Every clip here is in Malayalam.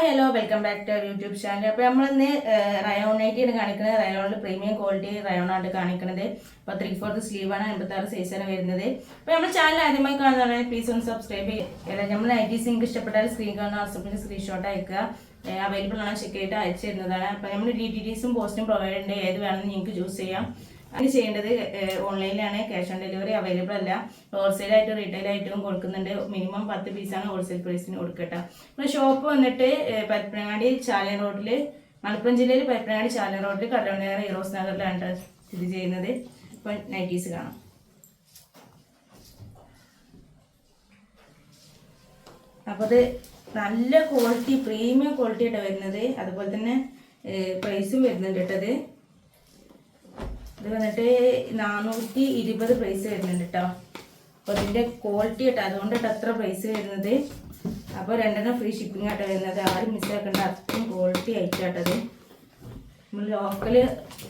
Hi hello welcome back to YouTube channel അപ്പോൾ നമ്മളിന്ന് റയോൺ നൈറ്റിയാണ് കാണിക്കുന്നത്. റയോണിൽ പ്രീമിയം ക്വാളിറ്റി റയോണാണ് കാണിക്കുന്നത്. അപ്പോൾ ത്രീ ഫോർത്ത് സ്ലീവാണ് അൻപത്തി ആറ് സൈസാണ് വരുന്നത്. അപ്പോൾ നമ്മൾ ചാനൽ ആദ്യമായി കാണുന്നതാണ് പ്ലീസ് ഒന്ന് സബ്സ്ക്രൈബ് ചെയ്യുക. നമ്മൾ നൈറ്റീസ് നിങ്ങൾക്ക് ഇഷ്ടപ്പെട്ടാൽ സ്ക്രീൻ കാണുന്ന വാട്സപ്പിന് സ്ക്രീൻഷോട്ട് അയക്കുക. അവൈലബിൾ ആണ് ചെക്ക് ചെയ്തിട്ട് അയച്ചു തരുന്നതാണ്. അപ്പോൾ നമ്മൾ ഡി ടി ഡിസും പോസ്റ്റും പ്രൊവൈഡ് ഉണ്ട് ഏത് വേണമെന്ന് നിങ്ങൾക്ക് ചൂസ് ചെയ്യാം. അത് ചെയ്യേണ്ടത്. ഓൺലൈനിലാണ് ക്യാഷ് ഓൺ ഡെലിവറി അവൈലബിൾ അല്ല. ഹോൾസെയിൽ ആയിട്ടും റീറ്റെയിൽ ആയിട്ടും കൊടുക്കുന്നുണ്ട്. മിനിമം പത്ത് പീസാണ് ഹോൾസെയിൽ പ്രൈസിന് കൊടുക്കട്ടെ. നമ്മുടെ ഷോപ്പ് വന്നിട്ട് പരപ്പനങ്ങാടി ചാല റോഡിൽ മലപ്പുറം ജില്ലയിൽ പരപ്പനങ്ങാടി ചാലിയ റോഡിൽ കടവണ്ണേറ ഹീറോസ് നഗറിലാണ് സ്ഥിതി ചെയ്യുന്നത്. ഇപ്പം നൈറ്റീസ് കാണാം. അപ്പോൾ അത് നല്ല ക്വാളിറ്റി പ്രീമിയം ക്വാളിറ്റി ആയിട്ടാണ് വരുന്നത്. അതുപോലെ തന്നെ പ്രൈസും വരുന്നുണ്ട് കേട്ടത് ഇത് വന്നിട്ട് നാനൂറ്റി ഇരുപത് പ്രൈസ് വരുന്നുണ്ട് കേട്ടോ അപ്പോൾ ഇതിന്റെ ക്വാളിറ്റി കേട്ടോ അതുകൊണ്ട് കേട്ടോ അത്ര പ്രൈസ് വരുന്നത്. അപ്പോൾ രണ്ടെണ്ണം ഫ്രീ ഷിപ്പിംഗ് ആട്ടോ വരുന്നത്. ആരും മിസ്സാക്കേണ്ട അത്രയും ക്വാളിറ്റി ആയിട്ടാട്ടത് നമ്മൾ ലോക്കൽ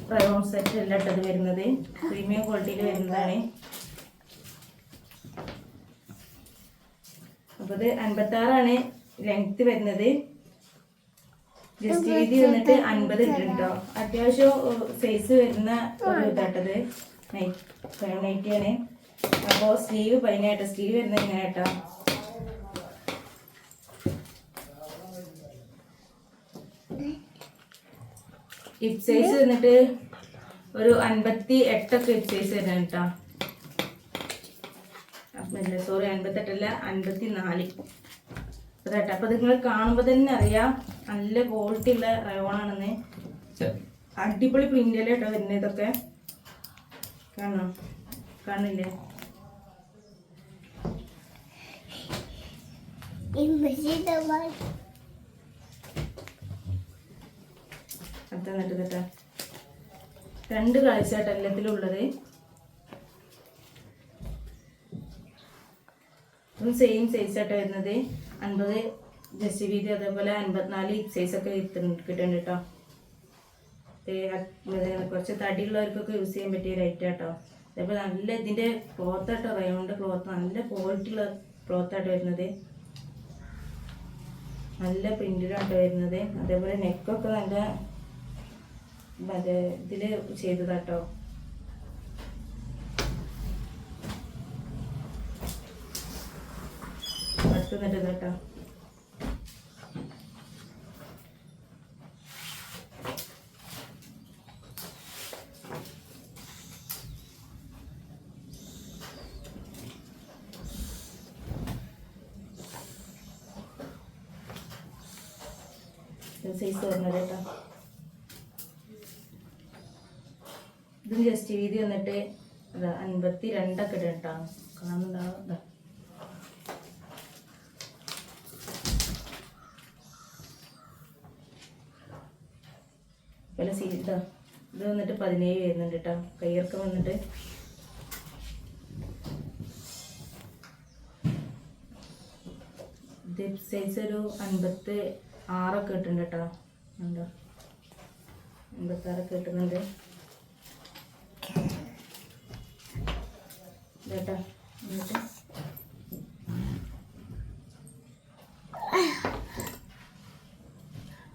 പ്രയോഗം സെറ്റ് അല്ല കേട്ടത് വരുന്നത്. പ്രീമിയം ക്വാളിറ്റിയിൽ വരുന്നതാണ്. അപ്പോൾ ഇത് അൻപത്താറാണ് ലെങ്ത് വരുന്നത്. ജസ്റ്റ് വീതി വന്നിട്ട് അൻപത് ഉണ്ട് കേട്ടോ അത്യാവശ്യം സൈസ് വരുന്ന ഒരു ഇതാട്ടത്. നൈറ്റി ആണ്. അപ്പോൾ സ്ലീവ് പതിനായിട്ട് സ്ലീവ് വരുന്നത് ഇങ്ങനെ കേട്ടോ. ഹിപ് സൈസ് വന്നിട്ട് ഒരു അൻപത്തി എട്ടൊക്കെ ഹിപ് സൈസ് വരുന്നത് കേട്ടോ. അല്ല സോറി അൻപത്തെട്ടല്ല അൻപത്തി നാല് അതാട്ടെ അപ്പൊ നിങ്ങൾ കാണുമ്പോൾ തന്നെ അറിയാം. നല്ല ക്വാളിറ്റി ഉള്ള റയോണാണെന്ന് അടിപൊളി പ്രിന്റിലെ കേട്ടോ വരുന്നത് ഇതൊക്കെ. കാണോ? കാണില്ലേ കേട്ടോ. രണ്ട് കാഴ്ചയായിട്ട് എല്ലാത്തിലും ഉള്ളത് ഇതും സെയിം സൈസ് ആയിട്ട് വരുന്നത്. അൻപത് ജസ്റ്റ് വീതി അതേപോലെ അൻപത്തിനാല് സൈസ് ഒക്കെ കിട്ടുന്നുണ്ട് കേട്ടോ കുറച്ച് തടിയുള്ളവർക്കൊക്കെ യൂസ് ചെയ്യാൻ പറ്റിയ റൈറ്റ് കേട്ടോ അതേപോലെ നല്ല ഇതിന്റെ ക്ലോത്ത് ആട്ടോ റയോണിന്റെ ക്ലോത്ത് നല്ല ക്വാളിറ്റി ഉള്ള ക്ലോത്തായിട്ട് വരുന്നത്. നല്ല പ്രിന്റിലാട്ടോ വരുന്നത്. അതേപോലെ നെക്കൊക്കെ നല്ല മറ്റേ ഇതിൽ ചെയ്തതാട്ടോ. അടുത്തുന്നിട്ട് കേട്ടോ സൈസ് വരുന്നത് കേട്ടോ ഇതും ജസ്റ്റ് വീതി വന്നിട്ട് അതാ അൻപത്തി രണ്ടൊക്കെ ഇടും കേട്ടോ കാണുന്നുണ്ടാവും ഇതാ വില സീ ഇതാ വന്നിട്ട് പതിനേഴ് വരുന്നുണ്ട് കേട്ടോ കയ്യിറക്കം വന്നിട്ട്. സൈസ് ഒരു അൻപത്തി ആറൊക്കെ കിട്ടുന്നുണ്ട് കേട്ടോ ഉണ്ടോ അമ്പത്താറൊക്കെ കിട്ടുന്നുണ്ട്. കേട്ടോ എന്നിട്ട്?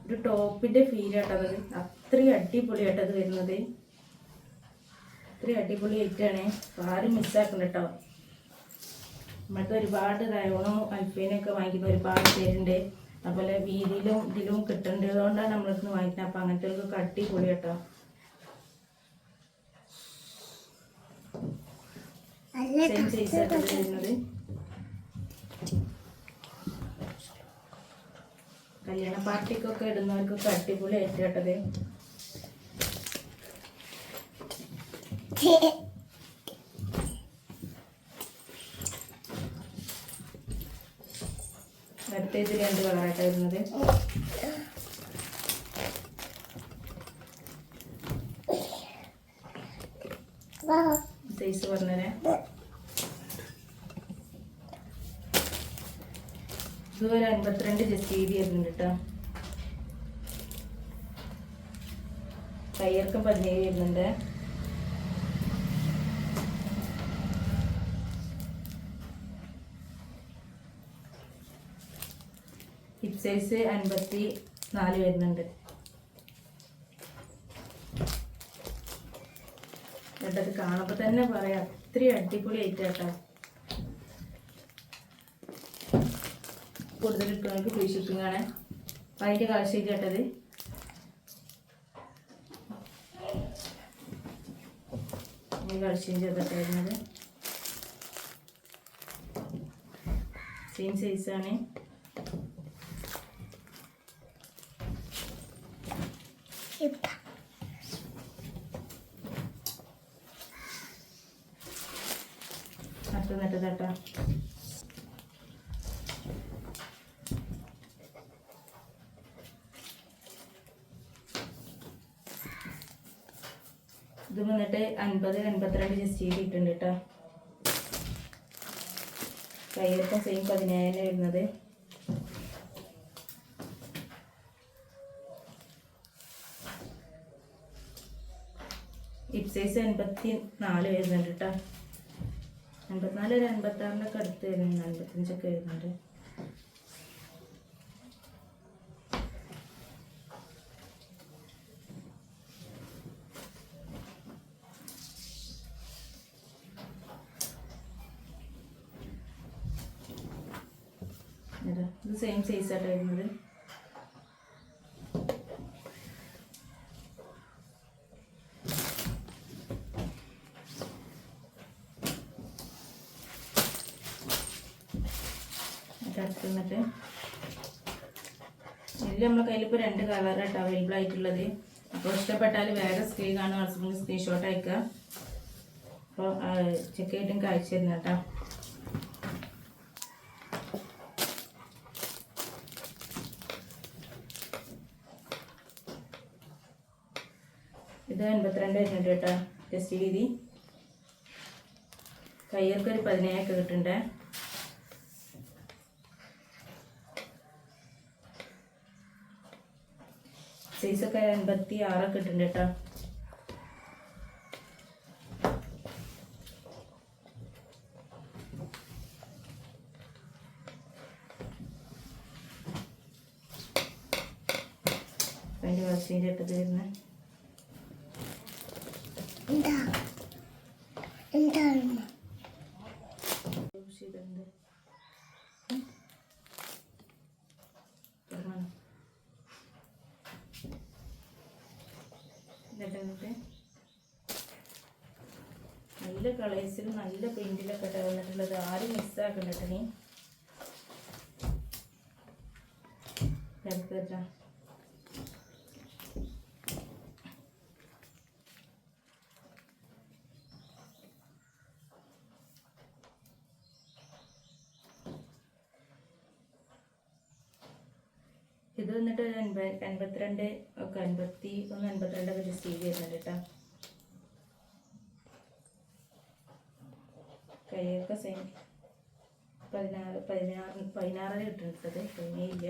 ഒരു ടോപ്പിന്റെ ഫീൽ കേട്ടത് അത്രയും അടിപൊളിയായിട്ടത് വരുന്നത്. അത്രയും അടിപൊളി ആയിട്ടാണ് ആരും മിസ്സാക്കണം കേട്ടോ നമ്മളത്തെ ഒരുപാട് ഓണം അൽഫേനൊക്കെ വാങ്ങിക്കുന്ന ഒരുപാട് പേരുണ്ട്. അതുപോലെ വീതിയിലും ഇതിലും കിട്ടേണ്ടത് കൊണ്ടാണ് നമ്മളിന്ന് വാങ്ങിക്കുന്നത്. അപ്പം അങ്ങനത്തെ ഒരു കേട്ടോ. സെയിം കേട്ടോ വരുന്നത്. കല്യാണ പാർട്ടിക്കൊക്കെ ഇടുന്നവർക്കൊക്കെ അടിപൊളി ആയിട്ട് കേട്ടത്. ഇത് രണ്ട് കളറായിട്ട് വരുന്നത് സൈസ് പറഞ്ഞേ ഇത് അൻപത്തിരണ്ട് ജസ്റ്റ് വീതി കേട്ടോ. കയ്യിറക്കം പതിനേഴ് വരുന്നുണ്ട് ഹിപ് സൈസ് അൻപത്തി നാല് വരുന്നുണ്ട്. കേട്ടത് കാണുമ്പോൾ തന്നെ പറയാം അത്രയും അടിപൊളി ആയിട്ട് കേട്ടോ. കൂടുതൽ ഇട്ടുകൾക്ക് ഫ്രീ ഷിപ്പിംഗ് ആണ്. അപ്പം അതിന്റെ കാഴ്ച കേട്ടത്. കാഴ്ചയും ചെയ്തിട്ട് വരുന്നത് സെയിം സൈസാണ് അടുത്ത നട്ട് തട്ടാ ഇത് വന്നിട്ട് അൻപത് അൻപത്തിരണ്ട് ജസ്റ്റ് ചെയ്തിട്ടുണ്ട് കേട്ടോ കയ്യിലൊക്കെ സെയിം പതിനായിരം വരുന്നത് ഹിപ് സൈസ് എൺപത്തി നാല് വരുന്നുണ്ട് കേട്ടോ എൺപത്തിനാല് ഒരു എൺപത്താറിനൊക്കെ അടുത്ത് വരുന്നുണ്ട്. അമ്പത്തഞ്ചൊക്കെ വരുന്നുണ്ട്. ഇതാ, സെയിം സൈസ് ആയിട്ട് വരുന്നത്. അടുത്ത് വന്നിട്ട് ഇതിൽ നമ്മളെ കയ്യിൽ ഇപ്പോൾ രണ്ട് കളറായിട്ട് അവൈലബിൾ ആയിട്ടുള്ളത്. അപ്പോൾ ഇഷ്ടപ്പെട്ടാൽ വേറെ സ്ക്രീൻ കാണുക വാട്സപ്പിൽ സ്ക്രീൻഷോട്ട് അയക്കുക. അപ്പോൾ ചെക്ക് ചെയ്തിട്ടും കാഴ്ച തരുന്ന കേട്ടോ. ഇത് എൺപത്തിരണ്ട് വരുന്നുണ്ട് കേട്ടോ ടെസ്റ്റ് രീതി. കയ്യൊക്കെ ഒരു പതിനേഴൊക്കെ കിട്ടുന്നുണ്ട് സൈസൊക്കെ എൺപത്തി ആറൊക്കെ കിട്ടുന്നുണ്ട് കേട്ടോ. അതിന്റെ ഇട്ടത് വരുന്നത് എന്താ? എന്താണ് ചെയ്തിട്ടുണ്ട് തുറന്നാണ്. എന്നിട്ട് നല്ല കളേഴ്സിലും നല്ല പ്രിന്റിലൊക്കെ ഇട്ടാ വന്നിട്ടുള്ളത് ആരും മിസ്സാക്കണ്ട കേട്ടോ നീ. ഇത് വന്നിട്ട് അൻപത്തിരണ്ട് ഒക്കെ അൻപത്തി ഒന്ന് അൻപത്തിരണ്ടൊക്കെ ജസ്റ്റ് ചെയ്ത് വരുന്നുണ്ട് കേട്ടോ കൈയൊക്കെ സെയിം പതിനാറ് പതിനാറ് പതിനാറര കിട്ടുന്നത്? പിന്നെ ഇല്ല.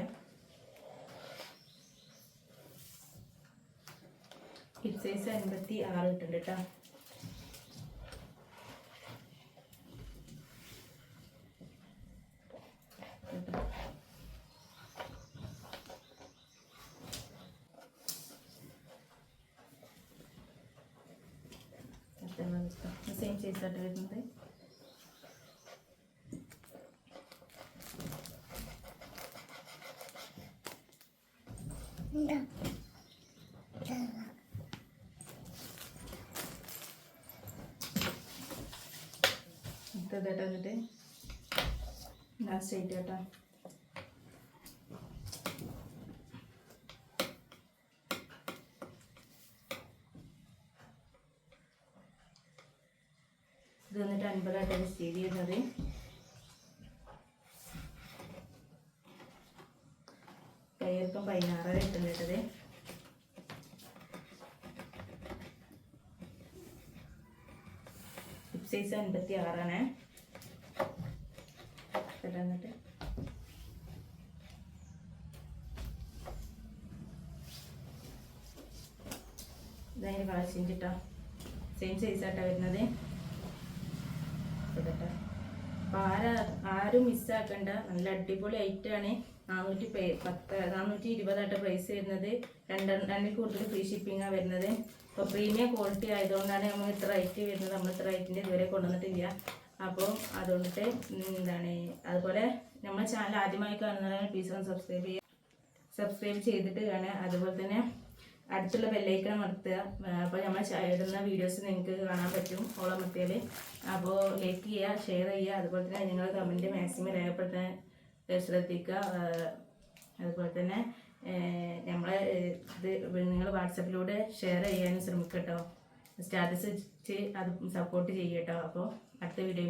ഹിപ് സൈസ് അൻപത്തി ആറ് കിട്ടുന്നുണ്ട് കേട്ടോ കേട്ടോ സെയിം സൈസ് ആയിട്ട് വരുന്നത്. എന്താ ഇതേട്ടാ എന്നിട്ട് ലാസ്റ്റ് ആയിട്ട്. കേട്ടോ ഇത് വന്നിട്ട് അൻപതായിട്ടാണ് സ്റ്റീൽ ചെയ്യുന്നത് കയ്യൊപ്പം പതിനാറര ഇട്ടുള്ളത് ഹിപ് സൈസ് അൻപത്തി ആറാണ് എന്നിട്ട് ഇതതിന് കളച്ചിന്റെ കേട്ടോ സെയിം സൈസായിട്ടാണ് വരുന്നത്. അപ്പോൾ ആരാ ആരും മിസ്സാക്കണ്ട നല്ല അടിപൊളി ഐറ്റമാണ് നാനൂറ്റി പത്ത് നാനൂറ്റി ഇരുപതായിട്ട് പ്രൈസ് വരുന്നത്. രണ്ട് രണ്ടിൽ കൂടുതൽ ഫ്രീ ഷിപ്പിംഗാണ് വരുന്നത്. അപ്പോൾ പ്രീമിയം ക്വാളിറ്റി ആയതുകൊണ്ടാണ് നമ്മൾ ഇത്ര റേറ്റ് വരുന്നത്. നമ്മൾ ഇത്ര റേറ്റിന്റെ ഇതുവരെ കൊണ്ടുവന്നിട്ടില്ല. അപ്പോൾ അതുകൊണ്ടിട്ട് എന്താണ് അതുപോലെ നമ്മുടെ ചാനൽ ആദ്യമായി കാണുന്നതാണ് പ്ലീസ് ഒന്ന് സബ്സ്ക്രൈബ് ചെയ്യുക. സബ്സ്ക്രൈബ് ചെയ്തിട്ട് കാണുക. അതുപോലെ തന്നെ അടുത്തുള്ള ബെല്ലൈക്കൺ അമർത്തുക. അപ്പോൾ നമ്മൾ ഇടുന്ന വീഡിയോസ് നിങ്ങൾക്ക് കാണാൻ പറ്റും. ഓളമർത്തിയാൽ അപ്പോൾ ലൈക്ക് ചെയ്യുക ഷെയർ ചെയ്യുക. അതുപോലെ തന്നെ നിങ്ങൾ കമന്റ് മാക്സിമം രേഖപ്പെടുത്താൻ ശ്രദ്ധിക്കുക. അതുപോലെ തന്നെ നമ്മളെ ഇത് നിങ്ങൾ വാട്സപ്പിലൂടെ ഷെയർ ചെയ്യാനും ശ്രമിക്കട്ടോ സ്റ്റാറ്റസ് വെച്ച് അത് സപ്പോർട്ട് ചെയ്യട്ടോ അപ്പോൾ അടുത്ത വീഡിയോ